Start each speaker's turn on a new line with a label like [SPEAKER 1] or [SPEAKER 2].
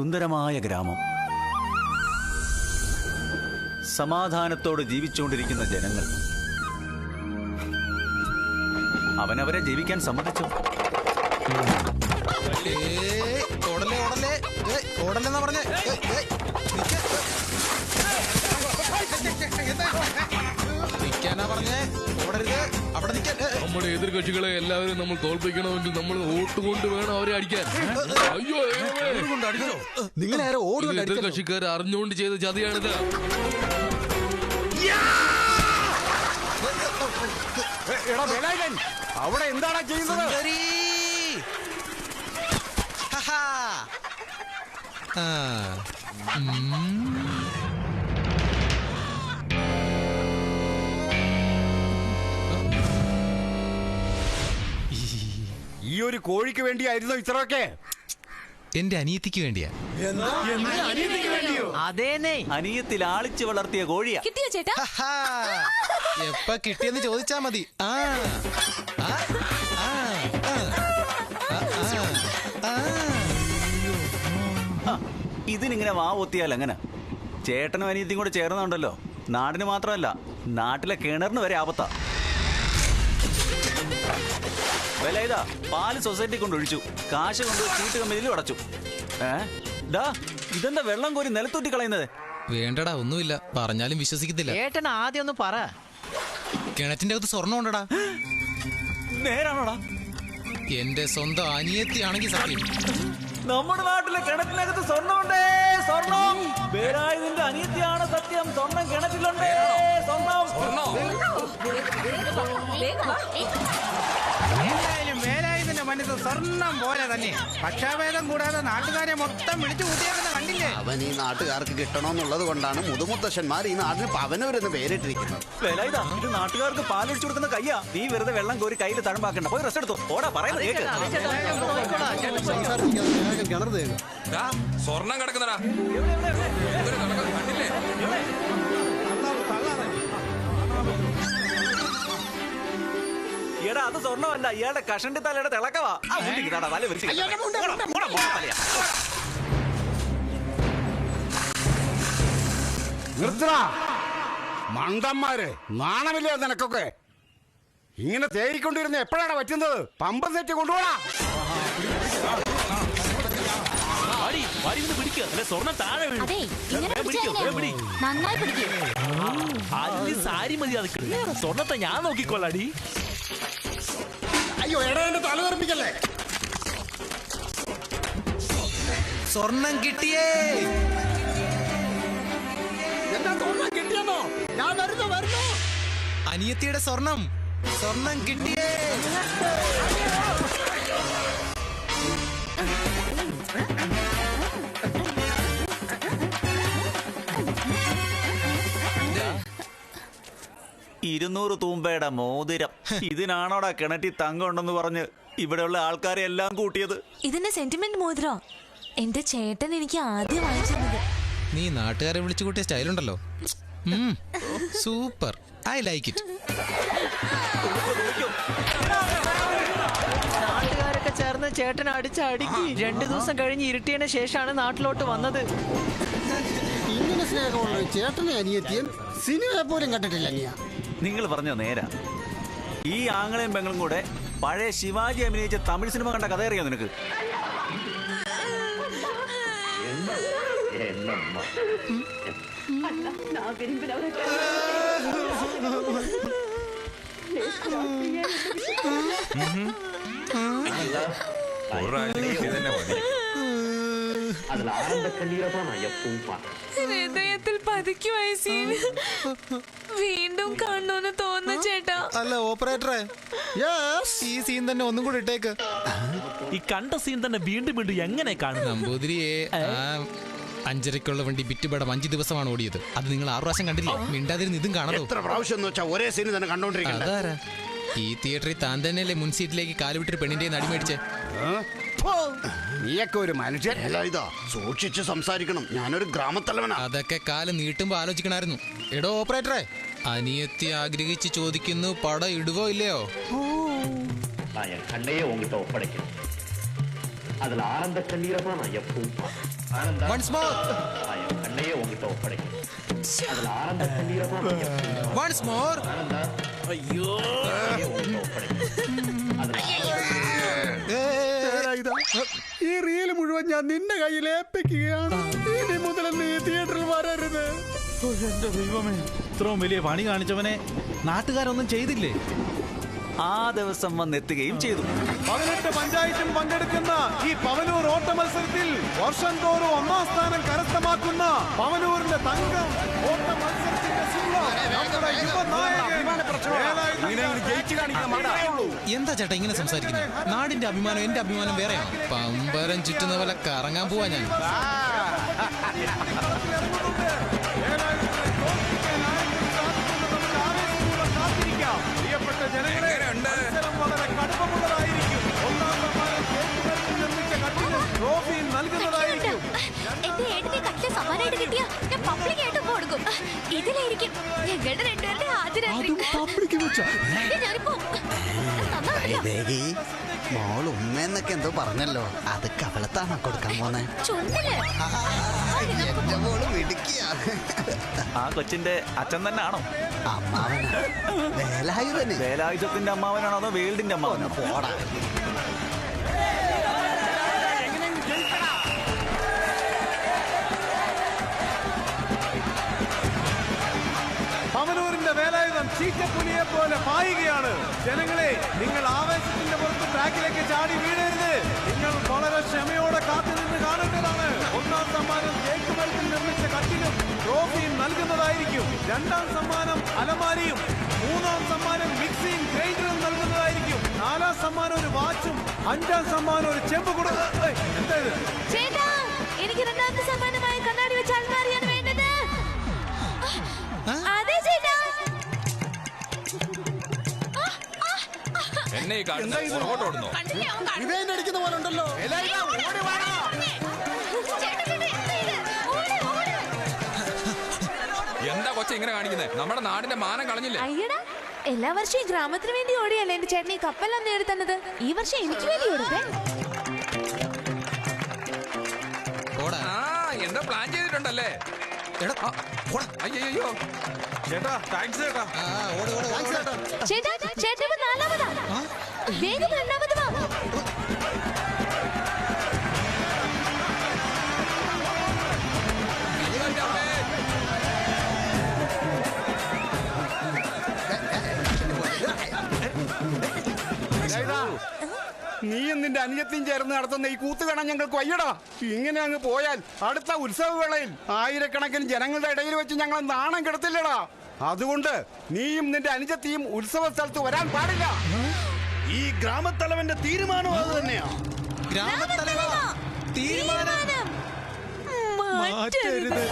[SPEAKER 1] സുന്ദരമായ ഗ്രാമം. സമാധാനത്തോടെ ജീവിച്ചുകൊണ്ടിരിക്കുന്ന ജനങ്ങൾ. അവനവരെ ജീവിക്കാൻ സമ്മതിച്ചു.
[SPEAKER 2] പറഞ്ഞേ? ഓടരുത്.
[SPEAKER 3] നമ്മുടെ എതിർകക്ഷികളെ എല്ലാവരും നമ്മൾ തോൽപ്പിക്കണമെങ്കിൽ നമ്മൾ വോട്ട് കൊണ്ട് വേണം അവരെ അടിക്കാൻ. അയ്യോ.
[SPEAKER 2] നിങ്ങൾ ആരോ
[SPEAKER 3] ഇത്
[SPEAKER 2] ഓടുകൊണ്ട്
[SPEAKER 3] എതിർ
[SPEAKER 2] അടിച്ചല്ലോ.
[SPEAKER 3] കക്ഷിക്കാർ അറിഞ്ഞുകൊണ്ട് ചെയ്ത ചതിയാണിത്.
[SPEAKER 4] അവിടെ എന്താണ് ചെയ്യുന്നത്.
[SPEAKER 2] ആ.
[SPEAKER 4] ഈ ഒരു കോഴിക്ക് വേണ്ടിയായിരുന്നു ഇത്രയൊക്കെ?
[SPEAKER 2] എന്റെ അനിയത്തിക്ക് വേണ്ടിയാ.
[SPEAKER 5] അതേനേ
[SPEAKER 1] അനിയത്തിൽ ആളിച്ചു വളർത്തിയ കോഴിയാ.
[SPEAKER 6] കിട്ടിയോ ചേട്ടാ?
[SPEAKER 2] എപ്പ കിട്ടിയെന്ന് ചോദിച്ചാ മതി. ആ.
[SPEAKER 1] ഇതിനിങ്ങനെ വാ ഒത്തിയാൽ എങ്ങനെ? ചേട്ടനും അനിയത്തിയും കൂടെ ചേർന്നുണ്ടല്ലോ. നാടിന് മാത്രമല്ല നാട്ടിലെ കിണറിന് വരെ ആപത്താ. വില ഇതാ പാൽ സൊസൈറ്റി കൊണ്ടൊഴിച്ചു കാശ് കൊണ്ട് ചീട്ട് കമ്പനിയിൽ അടച്ചു. ഏ? ഡാ ഇതെന്താ വെള്ളം കോരി നിലത്തൂറ്റി കളയുന്നത്?
[SPEAKER 2] വേണ്ടടാ ഒന്നുമില്ല. പറഞ്ഞാലും വിശ്വസിക്കത്തില്ല.
[SPEAKER 5] ഏട്ടൻ ആദ്യം ഒന്ന് പറ.
[SPEAKER 2] കിണറ്റിന്റെ അകത്ത് സ്വർണം ഉണ്ടടാ.
[SPEAKER 1] നേരാണോടാ?
[SPEAKER 2] എന്റെ സ്വന്തം അനിയത്തിയാണെങ്കിൽ സത്യം.
[SPEAKER 1] നമ്മുടെ നാട്ടിലെ കിണറ്റിനകത്ത് സ്വർണമുണ്ടേ സ്വർണം. വേലായുധന്റെ അനിയത്തിയാണ് സത്യം. സ്വർണം കിണറ്റിലുണ്ടേ. സ്വർണം.
[SPEAKER 7] എന്തായാലും മനസ്സ് സ്വർണം പോലെ തന്നെ. പക്ഷാഭേദം കൂടാതെ നാട്ടുകാരെ മൊത്തം വിളിച്ചു കൂട്ടിയാക്കുന്ന കണ്ടില്ലേ?
[SPEAKER 8] അവൻ ഈ നാട്ടുകാർക്ക് കിട്ടണമെന്നുള്ളത് കൊണ്ടാണ് മുതുമുത്തശ്ശന്മാർ ഈ നാടിന് പവനവരെന്ന് പേരിട്ടിരിക്കുന്നത്.
[SPEAKER 1] വേലായുധ ഇത്. നാട്ടുകാർക്ക് പാലൊഴിച്ചു കൊടുക്കുന്ന കയ്യാ. നീ വെറുതെ വെള്ളം കോരി കയ്യിൽ തഴമ്പാക്കണ്ട പോയി റെസ്റ്റ് എടുത്തു. ഓടാ പറയുന്നത് കേക്ക്.
[SPEAKER 3] സ്വർണം കിടക്കുന്നടാ.
[SPEAKER 1] അത് സ്വർണമല്ല ഇയാളുടെ കഷണ്ടി തലയുടെ തിളക്കവാ ആ, മുണ്ടിക്ക് താടാ, തല വിരിച്ച് കിടക്കട്ടെ. മുണ്ട്. പോടാ, പോടാ, തലയാ.
[SPEAKER 4] നിർത്തടാ മണ്ടന്മാര് നാണമില്ലേ നിനക്കൊക്കെ ഇങ്ങനെ തേടിക്കൊണ്ടിരുന്ന എപ്പോഴാണ് പറ്റുന്നത് പമ്പ സെറ്റ് കൊണ്ടുപോടാ
[SPEAKER 1] വാടി, വാടി ഒന്ന് പിടിക്ക്. അല്ലെ സ്വർണം താഴെ വീഴും.
[SPEAKER 6] അതെ ഇങ്ങനെ
[SPEAKER 1] വേഗം
[SPEAKER 6] പിടിച്ചാ
[SPEAKER 1] വേഗം പിടി.
[SPEAKER 6] എങ്ങനെയാ? നന്നായി പിടിക്കും
[SPEAKER 1] അതിന് സാരി മതി സ്വർണത്തെ ഞാൻ നോക്കിക്കൊള്ളാടി
[SPEAKER 4] അയ്യോ എടാ എന്റെ തല തെറിപ്പിക്കല്ലേ
[SPEAKER 2] സ്വർണം കിട്ടിയേ.
[SPEAKER 4] എന്താ സ്വർണം കിട്ടിയെന്നോ? ഞാൻ വരുന്നു വരുന്നു.
[SPEAKER 2] അനിയത്തിയുടെ സ്വർണം. സ്വർണം കിട്ടിയേ.
[SPEAKER 1] ഇരുന്നൂറ് തൂമ്പയുടെ മോതിരം. ഇതിനാണോടാ കിണറ്റി തങ്കം ഉണ്ടെന്ന് പറഞ്ഞ് ഇവിടെയുള്ള ആൾക്കാരെ എല്ലാം കൂട്ടിയത്?
[SPEAKER 6] ഇതിന്റെ സെന്റിമെന്റ് മോതിരോ? എന്റെ ചേട്ടൻ എനിക്ക് ആദ്യം വാങ്ങിച്ചത്.
[SPEAKER 2] നീ നാട്ടുകാരെ വിളിച്ചു കൂട്ടിയ സ്റ്റൈലുണ്ടല്ലോ. ഉണ്ടല്ലോ സൂപ്പർ. I like it.
[SPEAKER 5] നാട്ടുകാരൊക്കെ ചേർന്ന് ചേട്ടൻ അടിച്ച് അടുക്കി. രണ്ടു ദിവസം കഴിഞ്ഞ് ഇരുട്ടിയതിന് ശേഷമാണ് നാട്ടിലോട്ട് വന്നത്.
[SPEAKER 8] ഇങ്ങനെ സ്നേഹമുള്ള ചേട്ടനെ അനിയത്തിയും സിനിമയെ പോലും കണ്ടിട്ടില്ല നീയാ
[SPEAKER 1] നിങ്ങൾ പറഞ്ഞ നേരാ ഈ ആങ്ങളെയും പെങ്ങളും കൂടെ പഴയ ശിവാജി അഭിനയിച്ച തമിഴ് സിനിമ കണ്ട കഥ അറിയാം നിനക്ക്
[SPEAKER 6] ഹൃദയത്തിൽ പതിക്കുവായി സീൻ വീണ്ടും കാണുമെന്ന് തോന്നുന്നു ചേട്ടാ.
[SPEAKER 2] അല്ല ഓപ്പറേറ്ററെ. ഈ സീൻ തന്നെ ഒന്നും കൂടി ഇട്ടേക്ക്.
[SPEAKER 9] ഈ കണ്ട സീൻ തന്നെ വീണ്ടും വീണ്ടും എങ്ങനെ കാണും?
[SPEAKER 2] നമ്പൂതിരിയെ ആ അഞ്ചരക്കുള്ള വണ്ടി ബിറ്റുപടം അഞ്ചു ദിവസമാണ് ഓടിയത്. അത് നിങ്ങൾ ആറു പ്രാവശ്യം കണ്ടില്ലേ? മിണ്ടാതിരുന്ന് ഇതും കാണാതോ
[SPEAKER 8] എത്ര പ്രാവശ്യം എന്ന് വെച്ചാൽ ഒരേ സീൻ തന്നെ കണ്ടോണ്ടിരിക്കണ്ട.
[SPEAKER 2] അതാരാ? ഈ തിയേറ്ററിൽ താൻ തന്നെയല്ലേ മുൻ സീറ്റിലേക്ക് കാലുവിട്ടൊരു പെണ്ണിന്റെ നടിമേടിച്ചേ
[SPEAKER 4] നീയൊക്കെ ഒരു മനുഷ്യൻ
[SPEAKER 8] അല്ല ഇതാ സൂക്ഷിച്ച് സംസാരിക്കണം ഞാനൊരു ഗ്രാമത്തലവനാ
[SPEAKER 2] അതൊക്കെ കാലം നീട്ടുമ്പോ ആലോചിക്കണായിരുന്നു എടോ ഓപ്പറേറ്ററെ അനിയത്തി ആഗ്രഹിച്ച് ചോദിക്കുന്നു പടം ഇടുവോ ഇല്ലയോ
[SPEAKER 10] நான் என் கண்ணையே உங்ககிட்ட ஒப்படைக்கிறேன் அதுல ஆனந்த கண்ணீரை தான் நான் எப்பவும் பார்ப்பேன்
[SPEAKER 2] വൺസ് മോർ വൺസ് മോർ
[SPEAKER 8] ഇതാ, ഈ റീൽ മുഴുവൻ ഞാൻ നിന്റെ കയ്യിൽ ഏൽപ്പിക്കുകയാണ്. ഇനി മുതൽ നീ തിയേറ്ററിൽ വരരുത്.
[SPEAKER 9] എന്റെ ദൈവമേ. ഇത്രയും വലിയ പണി കാണിച്ചവനെ നാട്ടുകാരൊന്നും ചെയ്തില്ലേ?
[SPEAKER 1] ആ ദിവസം വന്നെത്തുകയും ചെയ്തു.
[SPEAKER 10] പതിനെട്ട് പഞ്ചായത്തും പങ്കെടുക്കുന്ന ഈ പവനൂർ ഓട്ട മത്സരത്തിൽ വർഷം തോറും ഒന്നാം സ്ഥാനം കരസ്ഥമാക്കുന്ന പവനൂരിന്റെ തങ്കം ഓട്ട മത്സരത്തിന്റെ നമ്മുടെ യുവനായകൻ
[SPEAKER 2] എന്താ ചേട്ടാ ഇങ്ങനെ സംസാരിക്കുന്നത്? നാടിന്റെ അഭിമാനം എന്റെ അഭിമാനം വേറെയാണ് പമ്പരം ചുറ്റുന്ന പോലെ കറങ്ങാൻ പോവാ ഞാൻ.
[SPEAKER 10] പ്രിയപ്പെട്ട ജനങ്ങളെ മത്സരം വളരെ കടുപ്പമുള്ളതായിരിക്കും. ഒന്നാം സമ്മാനം കേക്ക് വരച്ച് നിർമ്മിച്ച കട്ടിലും ട്രോഫിയും നൽകുന്നതായിരിക്കും.
[SPEAKER 6] എന്റെ ഏട്ടനെ കട്ടിലെ സമ്മാനമായിട്ട് കിട്ടിയ ഞാൻ പബ്ലിക് ആയിട്ട് കൊടുക്കും ഇതിലായിരിക്കും ഞങ്ങളുടെ രണ്ടുപേരുടെ ആദ്യ രാത്രി.
[SPEAKER 8] പബ്ലിക്ക് വെച്ച.
[SPEAKER 6] ഇത് ഞാനിപ്പോ നന്നാവില്ല.
[SPEAKER 8] മോൾ ഉമ്മയെന്നൊക്കെ എന്തോ പറഞ്ഞല്ലോ. അത് കവളത്താണോ കൊടുക്കാൻ പോന്നെ?
[SPEAKER 6] ചുണ്ടിൽ
[SPEAKER 8] എന്റെ മോൾ മിടുക്കിയാ.
[SPEAKER 1] ആ കൊച്ചിന്റെ അച്ഛൻ തന്നെ ആണോ
[SPEAKER 8] വേലായുധനെ
[SPEAKER 1] വേലായുധത്തിന്റെ അമ്മാവനാണോ അതോ വേൾഡിന്റെ അമ്മാവനാണോ?
[SPEAKER 8] പോടാ.
[SPEAKER 10] വേലായുധം ചീറ്റപ്പുലിയെ പോലെ പായുകയാണ്. ജനങ്ങളെ നിങ്ങൾ ആവേശത്തിന്റെ പുറത്ത് ട്രാക്കിലേക്ക് ചാടി വീഴരുത്. നിങ്ങൾ വളരെ ക്ഷമയോടെ കാത്തു കാണേണ്ടതാണ് ഒന്നാം സമ്മാനം കേക്ക് മരത്തിൽ നിർമ്മിച്ച കട്ടിലും ട്രോഫിയും നൽകുന്നതായിരിക്കും. രണ്ടാം സമ്മാനം അലമാരിയും മൂന്നാം സമ്മാനം മിക്സിയും ഗ്രൈൻഡറും നൽകുന്നതായിരിക്കും. നാലാം സമ്മാനം ഒരു വാച്ചും അഞ്ചാം സമ്മാനം ഒരു ചെമ്പ് കൊടുക്കുന്നത് ഇത്?
[SPEAKER 6] എനിക്ക് രണ്ടാമത്തെ സമ്മാനമായ കണ്ണാടി വെച്ച അൽമാരിയാണ് വേണ്ടത്. അതെ ചേട്ടാ.
[SPEAKER 3] എന്നെ ഈ കാണുന്ന ഓടുന്നു
[SPEAKER 6] അവൻ
[SPEAKER 8] അടിക്കുന്ന പോലെ ഉണ്ടല്ലോ.
[SPEAKER 6] എല്ലാവരും ഓടി ഇത്? ഓട്.
[SPEAKER 3] എന്താ കൊച്ചെ ഇങ്ങനെ കാണിക്കുന്നത് നമ്മുടെ നാടിന്റെ മാനം കളഞ്ഞില്ലേ?
[SPEAKER 6] അയ്യടാ എല്ലാ വർഷവും ഈ ഗ്രാമത്തിന് വേണ്ടി ഓടിയല്ലേ എന്റെ ചേട്ടൻ ഈ കപ്പെല്ലാം നേടി തന്നത്? ഈ വർഷം എനിക്ക് വേണ്ടി ഓടുതേ
[SPEAKER 2] പോടാ
[SPEAKER 3] ആ എന്താ പ്ലാൻ ചെയ്തിട്ടുണ്ടല്ലേ?
[SPEAKER 2] എടാ ആ, പോടാ.
[SPEAKER 3] അയ്യോ
[SPEAKER 10] ചേട്ടാ താങ്ക്സ് ചേട്ടാ.
[SPEAKER 2] ആ, ഓട്, ഓട്, ഓട്.
[SPEAKER 6] ചേട്ടാ ചേട്ടൻ ഇപ്പൊ നാലാമതാ. വേഗം രണ്ടാമത്
[SPEAKER 7] നീയും നിന്റെ അനിയത്തിയും ചേർന്ന് നടത്തുന്ന ഈ കൂത്ത് കാണാൻ ഞങ്ങൾക്ക് വയ്യടാ. ഇങ്ങനെ അങ്ങ് പോയാൽ അടുത്ത ഉത്സവവേളയിൽ ആയിരക്കണക്കിന് ജനങ്ങളുടെ ഇടയിൽ വെച്ച് ഞങ്ങൾ നാണം കെടുത്തില്ലടാ. അതുകൊണ്ട് നീയും നിന്റെ അനുജത്തിയും ഉത്സവ സ്ഥലത്ത് വരാൻ പാടില്ല.
[SPEAKER 10] ഈ ഗ്രാമത്തലവന്റെ തീരുമാനം അത് തന്നെയാ.
[SPEAKER 2] ഗ്രാമത്തലവ തീരുമാനം.
[SPEAKER 6] മാറ്റരുത്.